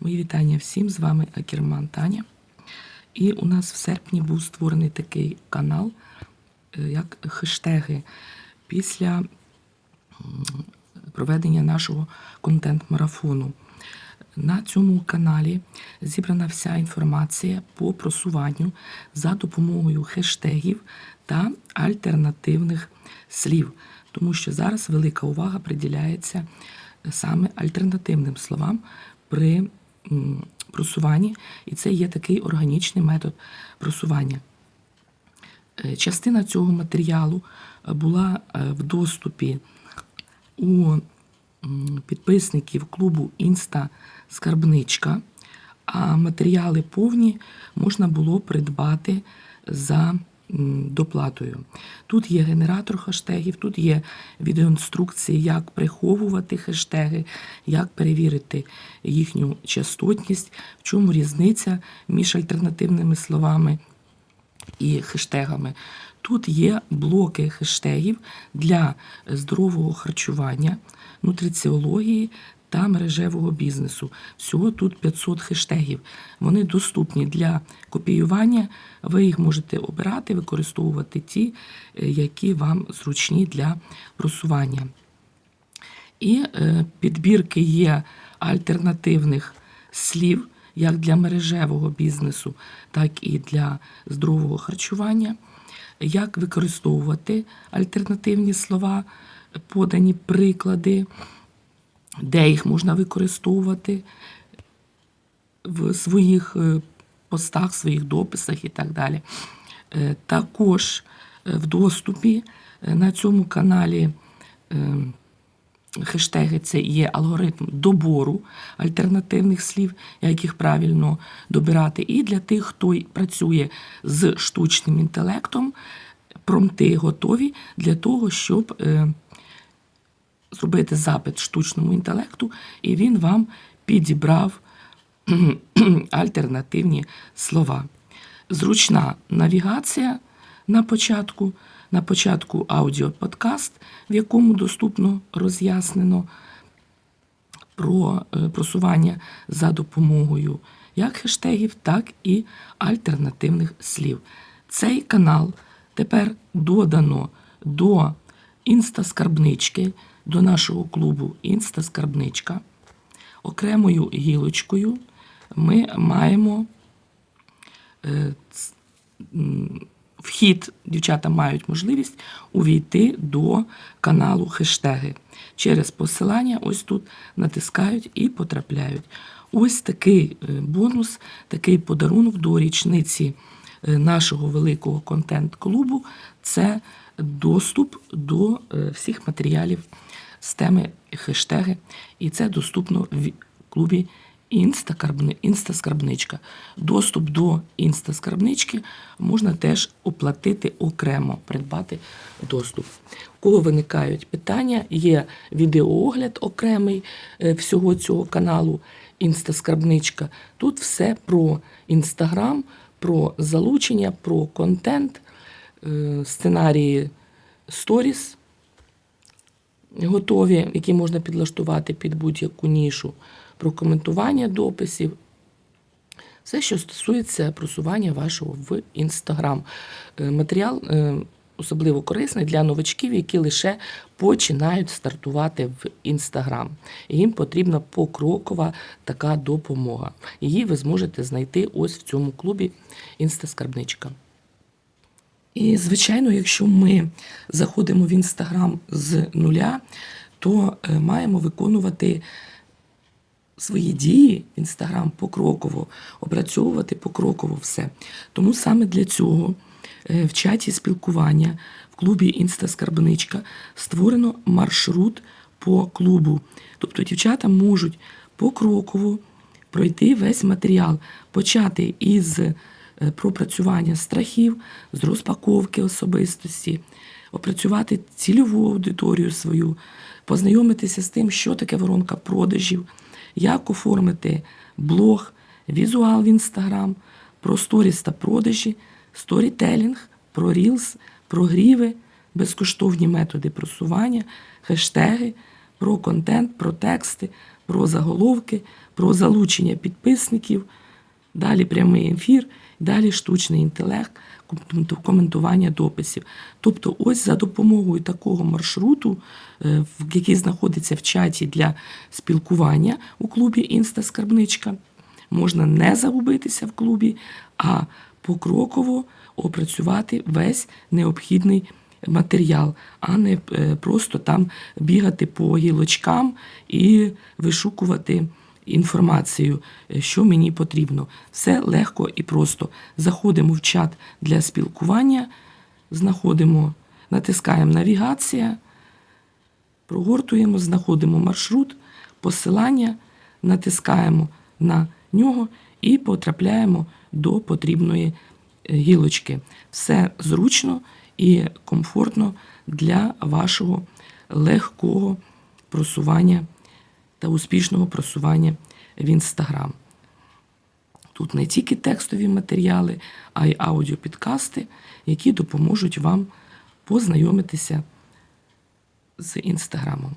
Мої вітання всім. З вами Акерман Таня. І у нас в серпні був створений такий канал, е, як хештеги. Після проведення нашого контент-марафону. На цьому каналі зібрана вся інформація по просуванню за допомогою хештегів та альтернативних слів, тому що зараз велика увага приділяється саме альтернативним словам при просуванні, і це є такий органічний метод просування. Е, Частина цього матеріалу е, була е, в доступі у підписників клубу Інста Скарбничка, а матеріали повні можна було придбати за доплатою. Тут є генератор хештегів, тут є відеоінструкції, як приховувати хештеги, як перевірити їхню частотність, в чому різниця між альтернативними словами і хештегами. Тут є блоки хештегів для здорового харчування, нутриціології та мережевого бізнесу. Всього тут 500 хештегів. Вони доступні для копіювання. Ви їх можете обирати, використовувати ті, е, які вам зручні для просування. І е, підбірки є альтернативних слів як для мережевого бізнесу, так і для здорового харчування. Як використовувати альтернативні слова, подані приклади, де їх можна використовувати в своїх е, постах, своїх дописах і так далі. Е, Також е, в доступі на цьому каналі хештеги це є алгоритм добору альтернативних слів, як їх правильно добирати. І для тих, хто працює з штучним інтелектом, промти готові для того, щоб зробити запит штучному інтелекту, і він вам підібрав альтернативні слова. Зручна навігація на початку, на початку аудіоподкаст, в якому доступно роз'яснено про е, просування за допомогою як хештегів, так і альтернативних слів. Цей канал тепер додано до інстаскарбнички, до нашого клубу Інстаскарбничка. Окремою гілочкою ми маємо е, вхід, дівчата мають можливість увійти до каналу хештеги. Через посилання ось тут натискають і потрапляють. Ось такий е, бонус, такий подарунок до річниці е, нашого великого контент-клубу це доступ до е, всіх матеріалів з теми хештеги. І це доступно в клубі Інстаскарбничка. Доступ до Інстаскарбнички можна теж оплатити окремо, придбати доступ. У кого виникають питання, є відеоогляд окремий е, всього цього каналу Інстаскарбничка. Тут все про Інстаграм, про залучення, про контент, сценарії сторіс готові, які можна підлаштувати під будь-яку нішу, про коментування дописів. Все, що стосується просування вашого в Інстаграм. Е, Матеріал е, особливо корисний для новачків, які лише починають стартувати в Інстаграм. Їм потрібна покрокова така допомога. Її ви зможете знайти ось в цьому клубі Інстаскарбничка. І, звичайно, якщо ми заходимо в Інстаграм з нуля, то е, маємо виконувати свої дії в Інстаграм покроково, опрацьовувати покроково все. Тому саме для цього е, в чаті спілкування в клубі Інстаскарбничка створено маршрут по клубу. Тобто дівчата можуть покроково пройти весь матеріал, почати із пропрацювання страхів, з розпаковки особистості, опрацювати цільову аудиторію свою, познайомитися з тим, що таке воронка продажів, як оформити блог, візуал в Інстаграм, про сторіс та продажі, сторітелінг, про рілс, прогріви, безкоштовні методи просування, хештеги, про контент, про тексти, про заголовки, про залучення підписників, далі прямий ефір, далі штучний інтелект, коментування дописів. Тобто, ось за допомогою такого маршруту, е, який знаходиться в чаті для спілкування у клубі Інста-скарбничка, можна не загубитися в клубі, а покроково опрацювати весь необхідний матеріал, а не е, просто там бігати по гілочкам і вишукувати інформацію, е, що мені потрібно. Все легко і просто. Заходимо в чат для спілкування, знаходимо, натискаємо навігація, прогортуємо, знаходимо маршрут, посилання, натискаємо на нього і потрапляємо до потрібної е, гілочки. Все зручно і комфортно для вашого легкого просування та успішного просування в Інстаграм. Тут не тільки текстові матеріали, а й аудіопідкасти, які допоможуть вам познайомитися з Інстаграмом.